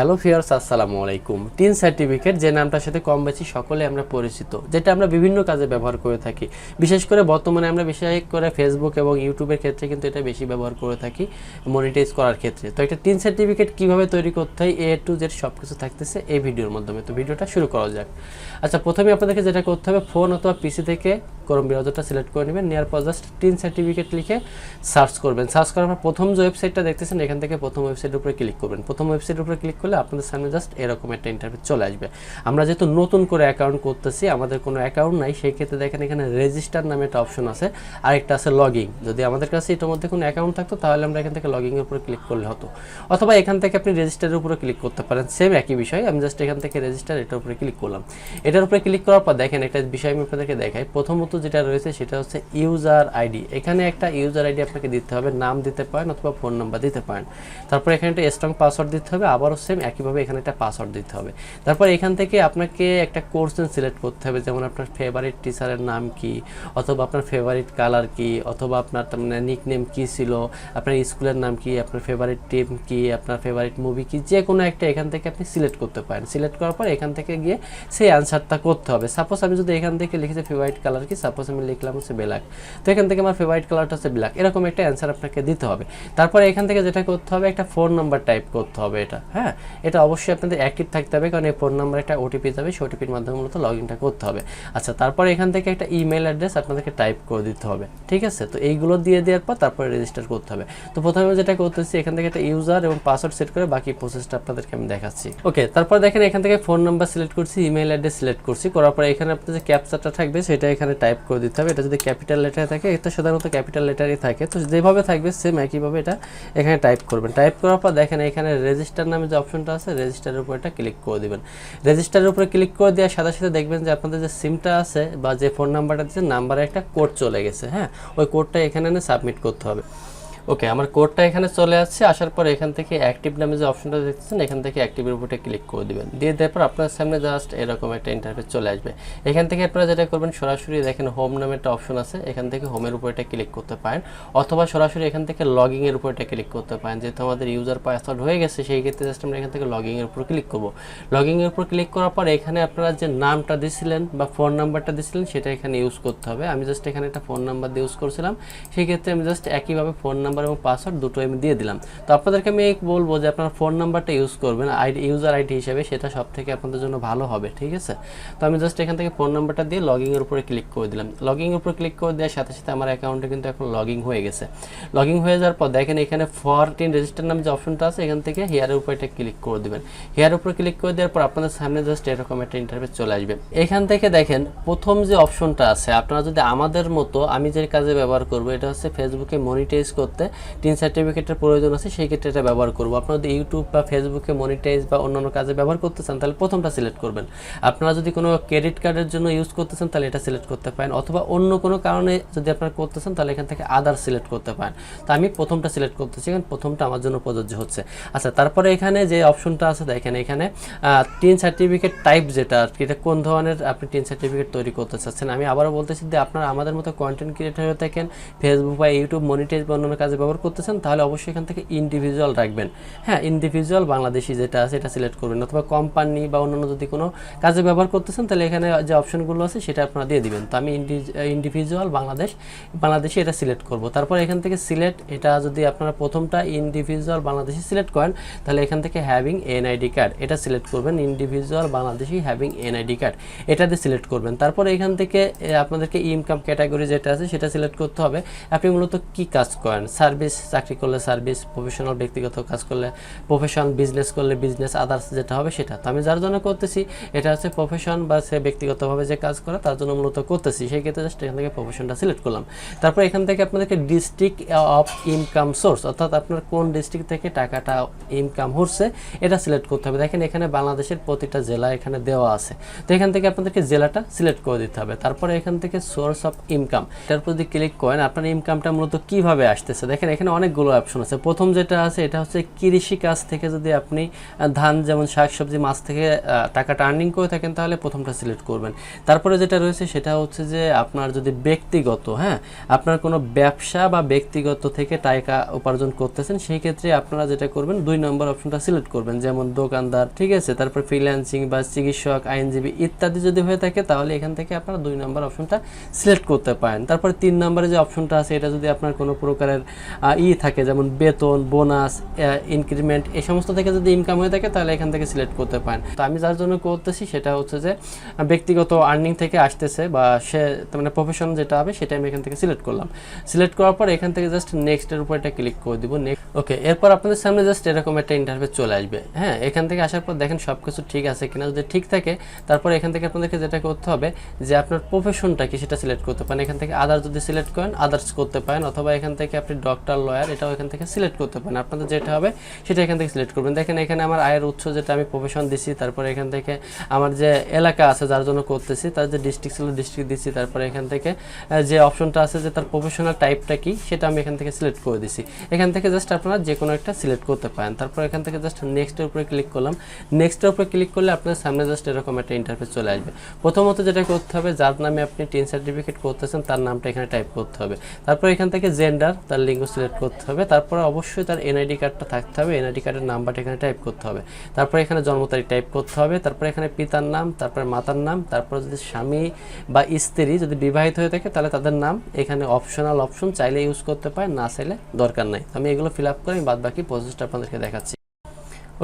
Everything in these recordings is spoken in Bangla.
হ্যালো ফিয়ার্স আসসালামু আলাইকুম। টিন সার্টিফিকেট যে নামটার সাথে কম বেশি সকলে আমরা পরিচিত, যেটা আমরা বিভিন্ন কাজে ব্যবহার করে থাকি। বিশেষ করে বর্তমানে আমরা বিশেষ করে ফেসবুক এবং ইউটিউবের ক্ষেত্রে কিন্তু এটা বেশি ব্যবহার করে থাকি মনিটাইজ করার ক্ষেত্রে। তো একটা টিন সার্টিফিকেট কীভাবে তৈরি করতে হয় এ টু জেড সব কিছু থাকতেছে এই ভিডিওর মাধ্যমে। তো ভিডিওটা শুরু করা যাক। আচ্ছা প্রথমে আপনাদেরকে যেটা করতে হবে ফোন অথবা পিসি থেকে ক্রোম ব্রাউজারটা সিলেক্ট করে নেবেন, নেওয়ার পর জাস্ট টিন সার্টিফিকেট লিখে সার্চ করবেন। সার্চ করার পর প্রথম যে ওয়েবসাইটটা দেখতেছেন, এখান থেকে প্রথম ওয়েবসাইটের উপরে ক্লিক করবেন। প্রথম ওয়েবসাইটের উপরে ক্লিক করলে আপনাদের সামনে জাস্ট এরকম একটা ইন্টারভিউ চলে আসবে। আমরা যেহেতু নতুন করে অ্যাকাউন্ট করতেছি, আমাদের কোনো অ্যাকাউন্ট নাই, সেই ক্ষেত্রে দেখেন এখানে রেজিস্টার নামে একটা অপশন আছে, আরেকটা আছে লগিং যদি আমাদের কাছে এটার মধ্যে কোনো অ্যাকাউন্ট থাকতো, তাহলে আমরা এখান থেকে লগিংয়ের উপরে ক্লিক করলে হতো। অথবা এখান থেকে আপনি রেজিস্টারের উপরে ক্লিক করতে পারেন। সেম একই বিষয়, আমি জাস্ট এখান থেকে রেজিস্টার এটার উপরে ক্লিক করলাম। এটার উপরে ক্লিক করার পর দেখেন একটা বিষয় আমি আপনাদেরকে দেখাই। প্রথমত যেটা রয়েছে সেটা হচ্ছে ইউজার আইডি। এখানে একটা ইউজার আইডি আপনাকে দিতে হবে, নাম দিতে পারেন অথবা ফোন নাম্বার দিতে পারেন। তারপর এখানে একটা স্ট্রং পাসওয়ার্ড দিতে হবে, আবারও সেম একইভাবে এখানে একটা পাসওয়ার্ড দিতে হবে। তারপর এখান থেকে আপনাকে একটা কোর্স সিলেক্ট করতে হবে, যেমন আপনার ফেভারিট টিচারের নাম কি, অথবা আপনার ফেভারিট কালার কি, অথবা আপনার মানে নিক নেম কী ছিল, আপনার স্কুলের নাম কি, আপনার ফেভারিট টিম কি, আপনার ফেভারিট মুভি কি যে কোনো একটা এখান থেকে আপনি সিলেক্ট করতে পারেন। সিলেক্ট করার পর এখান থেকে গিয়ে সেই অ্যান্সারটা করতে হবে। সাপোজ আমি যদি এখান থেকে লিখেছি ফেভারিট কালার কি সাপোজ আমি লিখলাম হচ্ছে ব্ল্যাক তো এখান থেকে আমার ফেভারিট কালারটা হচ্ছে ব্ল্যাক এরকম একটা অ্যান্সার আপনাকে দিতে হবে। তারপরে এখান থেকে যেটা করতে হবে, একটা ফোন নাম্বার টাইপ করতে হবে এটা হ্যাঁ? এটা অবশ্যই আপনাদের অ্যাক্টিভ থাকতে হবে, কারণ এই ফোন নাম্বার একটা ওটিপি যাবে সেই ওটিপির মাধ্যমে মূলত লগ ইনটা করতে হবে। আচ্ছা তারপরে এখান থেকে একটা ইমেল অ্যাড্রেস আপনাদেরকে টাইপ করে দিতে হবে, ঠিক আছে? তো এইগুলো দিয়ে দেওয়ার পর তারপরে রেজিস্টার করতে হবে। তো প্রথমে যেটা করতেছি, এখান থেকে একটা ইউজার এবং পাসওয়ার্ড সেট করে বাকি প্রসেসটা আপনাদেরকে আমি দেখাচ্ছি। ওকে তারপর দেখেন এখান থেকে ফোন নাম্বার সিলেক্ট করছি ইমেল অ্যাড্রেস সিলেক্ট করছি। করার পরে এখানে আপনাদের যে ক্যাপচারটা থাকবে, সেটা এখানে টাইপ করে দিতে হবে। এটা যদি ক্যাপিটাল লেটারে থাকে, এটা সাধারণত ক্যাপিটাল লেটারই থাকে। তো যেভাবে থাকবে সেম একইভাবে এটা এখানে টাইপ করবেন। টাইপ করার পর দেখেন এখানে রেজিস্টার নামে যে অপশনটা আছে রেজিস্টারের উপর এটা ক্লিক করে দিবেন। রেজিস্টারের উপরে ক্লিক করে দেওয়ার সাথে সাথে দেখবেন যে আপনাদের যে সিমটা আছে বা যে ফোন নাম্বারটা দিচ্ছে নাম্বারে একটা কোড চলে গেছে হ্যাঁ? ওই কোডটা এখানে এনে সাবমিট করতে হবে। ওকে আমার কোডটা এখানে চলে আসছে। আসার পর এখান থেকে অ্যাক্টিভ নামে যে অপশনটা দেখতেছেন, এখান থেকে অ্যাক্টিভের উপরে ক্লিক করে দিবেন। দিয়ে দেওয়ার পর আপনার সামনে জাস্ট এরকম একটা ইন্টারফেস চলে আসবে। এখান থেকে আপনারা যেটা করবেন, সরাসরি দেখেন হোম নামে একটা অপশন আছে। এখান থেকে হোমের উপর এটা ক্লিক করতে পারেন। অথবা সরাসরি এখান থেকে লগিং এর উপর এটা ক্লিক করতে পারেন। যেহেতু আমাদের ইউজার পাসওয়ার্ড হয়ে গেছে, সেই ক্ষেত্রে জাস্ট আমরা এখান থেকে লগিং এর উপর ক্লিক করব। লগিং এর উপর ক্লিক করার পর এখানে আপনারা যে নামটা দিছিলেন বা ফোন নাম্বারটা দিছিলেন, সেটা এখানে ইউজ করতে হবে। আমি জাস্ট এখানে একটা ফোন নাম্বার দিয়ে ইউজ করছিলাম। সেই ক্ষেত্রে আমি জাস্ট একইভাবে ফোন নাম্বার এবং পাসওয়ার্ড দুটো আমি দিয়ে দিলাম। তো আপনাদেরকে আমি বলব যে আপনার ফোন নাম্বারটা ইউজ করবেন আইডি ইউজার আইডি হিসেবে সেটা সব থেকে আপনাদের জন্য ভালো হবে, ঠিক আছে? তো আমি জাস্ট এখান থেকে ফোন নাম্বারটা দিয়ে লগিং এর উপরে ক্লিক করে দিলাম। লগিং এর উপরে ক্লিক করে দেওয়ার সাথে সাথে আমার অ্যাকাউন্টে কিন্তু এখন লগিং হয়ে গেছে। লগিং হয়ে যাওয়ার পর দেখেন এখানে ফরটিন রেজিস্টার নামে যে অপশনটা আছে, এখান থেকে হেয়ারের উপরে এটা ক্লিক করে দিবেন। হেয়ার উপরে ক্লিক করে দেওয়ার পর আপনাদের সামনে জাস্ট এরকম একটা ইন্টারফেস চলে আসবে। এখান থেকে দেখেন প্রথম যে অপশনটা আছে, আপনারা যদি আমাদের মতো আমি যে কাজে ব্যবহার করব, এটা হচ্ছে ফেসবুকে মনিটাইজ করতে টিন সার্টিফিকেটের প্রয়োজন আছে, সেই ক্ষেত্রে এটা ব্যবহার করব। আপনারা যদি ইউটিউব বা ফেসবুকে মনিটাইজ বা অন্যান্য কাজে ব্যবহার করতে চান, তাহলে প্রথমটা সিলেক্ট করবেন। আপনারা যদি কোনো ক্রেডিট কার্ডের জন্য ইউজ করতে চান, তাহলে এটা সিলেক্ট করতে পারেন। অথবা অন্য কোনো কারণে যদি আপনারা করতে চান, তাহলে এখান থেকে আদার সিলেক্ট করতে পারেন। তো আমি প্রথমটা সিলেক্ট করতেছি কারণ প্রথমটা আমার জন্য প্রযোজ্য হচ্ছে। আচ্ছা তারপরে এখানে যে অপশনটা আছে, দেখেন এখানে টিন সার্টিফিকেট টাইপ যেটা আর কি, এটা কোন ধরনের আপনি টিন সার্টিফিকেট তৈরি করতে চাচ্ছেন? আমি আবারও বলতেছি যে আপনারা আমাদের মতো কন্টেন্ট ক্রিয়েটার হয়ে থাকেন ফেসবুক বা ইউটিউব মনিটাইজ বা অন্যান্য কাজে ব্যবহার করতেছেন, তাহলে অবশ্যই এখান থেকে ইন্ডিভিজুয়াল রাখবেন। হ্যাঁ ইন্ডিভিজুয়াল বাংলাদেশি যেটা আছে, এটা সিলেক্ট করবেন অথবা কোম্পানি বা অন্যান্য যদি কোনো কাজে ব্যবহার করতেছেন, তাহলে এখানে যে অপশনগুলো আছে, সেটা আপনারা দিয়ে দিবেন। তো আমি ইন্ডিভিজুয়াল বাংলাদেশ, বাংলাদেশি এটা সিলেক্ট করব। তারপর এখান থেকে সিলেক্ট এটা যদি আপনারা প্রথমটা ইন্ডিভিজুয়াল বাংলাদেশি সিলেক্ট করেন, তাহলে এখান থেকে হ্যাভিং এনআইডি কার্ড এটা সিলেক্ট করবেন। Individual Bangladeshi having NID card এটা দিয়ে সিলেক্ট করবেন। তারপর এখান থেকে আপনাদেরকে ইনকাম ক্যাটাগরি যেটা আছে, সেটা সিলেক্ট করতে হবে। আপনি মূলত কি কাজ করেন? সার্ভিস, চাকরি করলে সার্ভিস প্রফেশনাল ব্যক্তিগত কাজ করলে প্রফেশন বিজনেস করলে বিজনেস আদার্স যেটা হবে সেটা। তো আমি যার জন্য করতেছি, এটা হচ্ছে প্রফেশন বা সে ব্যক্তিগতভাবে যে কাজ করে, তার জন্য মূলত করতেছি। সেই ক্ষেত্রে জাস্ট এখান থেকে প্রফেশনটা সিলেক্ট করলাম। তারপর এখান থেকে আপনাদেরকে ডিস্ট্রিক্ট অফ ইনকাম সোর্স অর্থাৎ আপনার কোন ডিস্ট্রিক্ট থেকে টাকাটা ইনকাম হচ্ছে, এটা সিলেক্ট করতে হবে। দেখেন এখানে বাংলাদেশের প্রতিটা জেলা এখানে দেওয়া আছে। তো এখান থেকে আপনাদেরকে জেলাটা সিলেক্ট করে দিতে হবে। তারপরে এখান থেকে সোর্স অফ ইনকাম এটার প্রতি ক্লিক করেন, আপনার ইনকামটা মূলত কীভাবে আসতেছে? দেখেন, এখানে অনেকগুলো অপশন আছে। প্রথম যেটা আছে, এটা হচ্ছে কৃষি কাজ থেকে যদি আপনি ধান যেমন শাকসবজি, মাছ থেকে টাকাটা আর্নিং করে থাকেন, তাহলে প্রথমটা সিলেক্ট করবেন। তারপরে যেটা রয়েছে, সেটা হচ্ছে যে আপনার যদি ব্যক্তিগত হ্যাঁ আপনার কোনো ব্যবসা বা ব্যক্তিগত থেকে টাকা উপার্জন করতেছেন, সেই ক্ষেত্রে আপনারা যেটা করবেন, দুই নম্বর অপশনটা সিলেক্ট করবেন। যেমন দোকানদার, ঠিক আছে? তারপর ফ্রিল্যান্সিং বা চিকিৎসক, আইনজীবী ইত্যাদি যদি হয়ে থাকে, তাহলে এখান থেকে আপনারা দুই নম্বর অপশনটা সিলেক্ট করতে পারেন। তারপর তিন নম্বরে যে অপশনটা আছে, এটা যদি আপনার কোনো প্রকারের ই থাকে, যেমন বেতন বোনাস ইনক্রিমেন্ট এই সমস্ত থেকে যদি ইনকাম হয়ে থাকে, তাহলে এখান থেকে সিলেক্ট করতে পারেন। তো আমি যার জন্য করতেছি, সেটা হচ্ছে যে ব্যক্তিগত আর্নিং থেকে আসতেছে বা সে মানে প্রফেশন যেটা হবে, সেটা আমি এখান থেকে সিলেক্ট করলাম। সিলেক্ট করার পর এখান থেকে জাস্ট নেক্সটের উপর এটা ক্লিক করে দিব। নেক্সট ওকে এরপর আপনাদের সামনে জাস্ট এরকম একটা ইন্টারভিউ চলে আসবে। হ্যাঁ এখান থেকে আসার পর দেখেন সব কিছু ঠিক আছে কিনা। যদি ঠিক থাকে, তারপর এখান থেকে আপনাদেরকে যেটা করতে হবে, যে আপনার প্রফেশনটা কি সেটা সিলেক্ট করতে পারেন। এখান থেকে আদার যদি সিলেক্ট করেন আদার্স করতে পারেন। অথবা এখান থেকে আপনি ডক্টর লয়ার এটাও এখান থেকে সিলেক্ট করতে পারেন। আপনাদের যেটা হবে, সেটা এখান থেকে সিলেক্ট করবেন। দেখেন, এখানে আমার আয়ের উৎস যেটা আমি প্রফেশন দিছি, তারপরে এখান থেকে আমার যে এলাকা আছে যার জন্য করতেছি, তার যে ডিস্ট্রিক্ট ছিল ডিস্ট্রিক্ট দিচ্ছি তারপরে এখান থেকে যে অপশনটা আছে যে তার প্রফেশনাল টাইপটা কি, সেটা আমি এখান থেকে সিলেক্ট করে দিছি। এখান থেকে জাস্ট আপনারা যে কোনো একটা সিলেক্ট করতে পারেন। তারপর এখান থেকে জাস্ট নেক্সটের উপরে ক্লিক করলাম। নেক্সটের উপরে ক্লিক করলে আপনার সামনে জাস্ট এরকম একটা ইন্টারফেস চলে আসবে। প্রথমত যেটা করতে হবে, যার নামে আপনি টেন সার্টিফিকেট করতেছেন, তার নামটা এখানে টাইপ করতে হবে। তারপর এখান থেকে জেন্ডার তার লিঙ্গ সিলেক্ট করতে হবে। তারপরে অবশ্যই তার এনআইডি কার্ডটা থাকতে হবে। এনআইডি কার্ডের নাম্বারটা এখানে টাইপ করতে হবে। তারপর এখানে জন্ম তারিখ টাইপ করতে হবে। তারপর এখানে পিতার নাম, তারপরে মাতার নাম, তারপর যদি স্বামী বা স্ত্রী যদি বিবাহিত হয়ে থাকে, তাহলে তাদের নাম। এখানে অপশনাল অপশন চাইলে ইউজ করতে পারে, না চাইলে দরকার নাই। আমি এগুলো ফিল আপ করে বাদ বাকি প্রসেসটা আপনাদেরকে দেখাচ্ছি।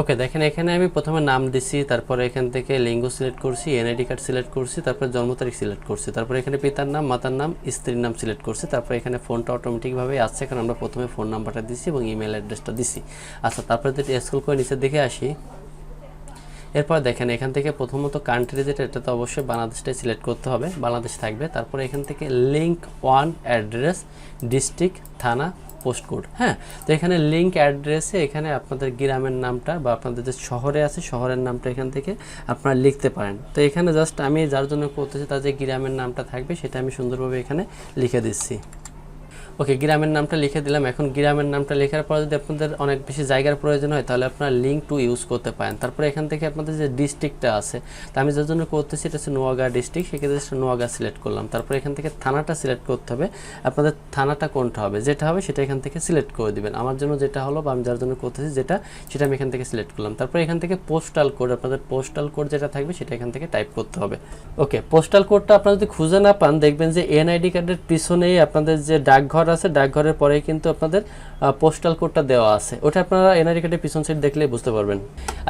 ওকে দেখেন, এখানে আমি প্রথমে নাম দিছি, তারপরে এখান থেকে লিঙ্গ সিলেক্ট করছি, এনআইডি কার্ড সিলেক্ট করছি, তারপরে জন্ম তারিখ সিলেক্ট করছি, তারপরে এখানে পিতার নাম, মাতার নাম, স্ত্রীর নাম সিলেক্ট করছি, তারপরে এখানে ফোনটা অটোমেটিকভাবে আসছে, কারণ আমরা প্রথমে ফোন নাম্বারটা দিছি এবং ইমেল অ্যাড্রেসটা দিছি। আচ্ছা তারপরে যদি স্কুল করে নিচের দিকে আসি, এরপর দেখেন, এখান থেকে প্রথমত কান্ট্রি যেটা, এটা তো অবশ্যই বাংলাদেশটাই সিলেক্ট করতে হবে, বাংলাদেশ থাকবে, তারপরে এখান থেকে লিঙ্ক ওয়ান অ্যাড্রেস ডিস্ট্রিক্ট থানা পোস্ট কোড হ্যাঁ? তো এখানে লিঙ্ক অ্যাড্রেসে এখানে আপনাদের গ্রামের নামটা বা আপনাদের যে শহরে আছে, শহরের নামটা এখান থেকে আপনারা লিখতে পারেন। তো এখানে জাস্ট আমি যার জন্য করতেছি তার যে গ্রামের নামটা থাকবে সেটা আমি সুন্দরভাবে এখানে লিখে দিচ্ছি। ওকে গ্রামের নামটা লিখে দিলাম। এখন গ্রামের নামটা লেখার পর যদি আপনাদের অনেক বেশি জায়গার প্রয়োজন হয়, তাহলে আপনারা লিঙ্ক টু ইউজ করতে পারেন। তারপরে এখান থেকে আপনাদের যে ডিস্ট্রিক্টটা আছে, তা আমি যার জন্য করতেছি, এটা হচ্ছে নোয়াগা ডিস্ট্রিক্ট সেক্ষেত্রে সেটা নোয়াগা সিলেক্ট করলাম। তারপরে এখান থেকে থানাটা সিলেক্ট করতে হবে। আপনাদের থানাটা কোনটা হবে? যেটা হবে, সেটা এখান থেকে সিলেক্ট করে দিবেন। আমার জন্য যেটা হলো বা আমি যার জন্য করতেছি যেটা, সেটা আমি এখান থেকে সিলেক্ট করলাম। তারপরে এখান থেকে পোস্টাল কোড আপনাদের পোস্টাল কোড যেটা থাকবে, সেটা এখান থেকে টাইপ করতে হবে। ওকে পোস্টাল কোডটা আপনারা যদি খুঁজে না পান, দেখবেন যে এনআইডি কার্ডের পিছনেই আপনাদের যে ডাকঘর আছে, ডাকঘরের পরেই কিন্তু আপনাদের পোস্টাল কোডটা দেওয়া আছে। ওটা আপনারা এনআইডি কার্ডের পিছন সাইড দেখলেই বুঝতে পারবেন।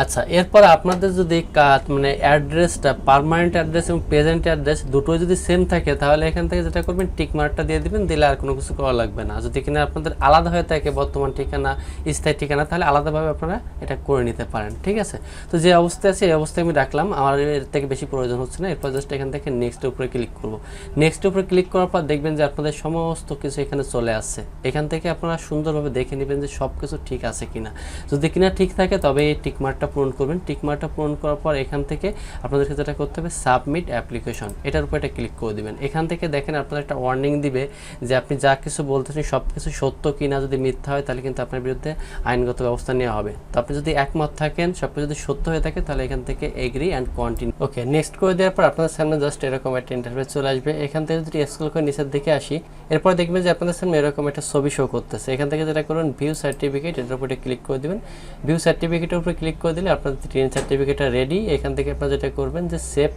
আচ্ছা এরপর আপনাদের যদি কাজ মানে অ্যাড্রেসটা পার্মানেন্ট অ্যাড্রেস এবং প্রেজেন্ট অ্যাড্রেস দুটোই যদি সেম থাকে, তাহলে এখান থেকে যেটা করবেন টিক মার্কটা দিয়ে দিবেন, দিলে আর কোনো কিছু করা লাগবে না। যদি কিনা আপনাদের আলাদা হয়ে থাকে বর্তমান ঠিকানা, স্থায়ী ঠিকানা, তাহলে আলাদাভাবে আপনারা এটা করে নিতে পারেন, ঠিক আছে? তো যে অবস্থায় আছে, এই অবস্থায় আমি রাখলাম। আমার এর থেকে বেশি প্রয়োজন হচ্ছে না। এরপর জাস্ট এখান থেকে নেক্সট উপরে ক্লিক করব। নেক্সট উপরে ক্লিক করার পর দেখবেন যে আপনাদের সমস্ত কিছু এখানে চলে আসছে। এখান থেকে আপনারা সুন্দরভাবে দেখে নেবেন যে সব কিছু ঠিক আছে কিনা। যদি কিনা ঠিক থাকে, তবে এই টিকমার্কটা পূরণ করবেন। টিকমার্কটা পূরণ করার পর এখান থেকে আপনাদেরকে যেটা করতে হবে, সাবমিট অ্যাপ্লিকেশন। এটার উপর এটা ক্লিক করে দিবেন। এখান থেকে দেখেন আপনাদের একটা ওয়ার্নিং দিবে যে আপনি যা কিছু বলতেছেন সব কিছু সত্য কিনা যদি মিথ্যা হয়, তাহলে কিন্তু আপনার বিরুদ্ধে আইনগত ব্যবস্থা নেওয়া হবে। তো আপনি যদি একমত থাকেন সব কিছু যদি সত্য হয়ে থাকে, তাহলে এখান থেকে agree and continue okay next করে দেওয়ার পর আপনাদের সামনে জাস্ট এরকম একটা ইন্টারভিউ চলে আসবে। এখান থেকে যদি স্কুল করে নিচের দিকে আসি, এরপর দেখবেন যে আপনাদের সামনে এরকম একটা ছবি শো করতেছে। এখান থেকে যেটা করবেন ভিউ সার্টিফিকেট এটার উপরে ক্লিক করে দিবেন। ভিউ সার্টিফিকেটের উপরে ক্লিক করে দিলে আপনার ট্রেন সার্টিফিকেটটা রেডি এখান থেকে আপনারা যেটা করবেন যে সেভ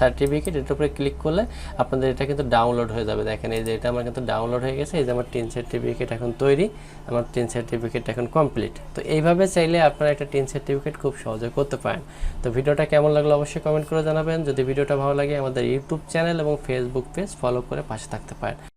সার্টিফিকেট এটার উপরে ক্লিক করলে আপনাদের এটা কিন্তু ডাউনলোড হয়ে যাবে। দেখেন এই যে এটা আমার কিন্তু ডাউনলোড হয়ে গেছে, এই যে আমার টেন সার্টিফিকেট এখন তৈরি, আমার টেন সার্টিফিকেট এখন কমপ্লিট তো এইভাবে চাইলে আপনারা একটা টেন সার্টিফিকেট খুব সহজে করতে পারেন। তো ভিডিওটা কেমন লাগল অবশ্যই কমেন্ট করে জানাবেন। যদি ভিডিওটা ভালো লাগে, আমাদের ইউটিউব চ্যানেল এবং ফেসবুক পেজ ফলো করে পাশে থাকতে পারেন।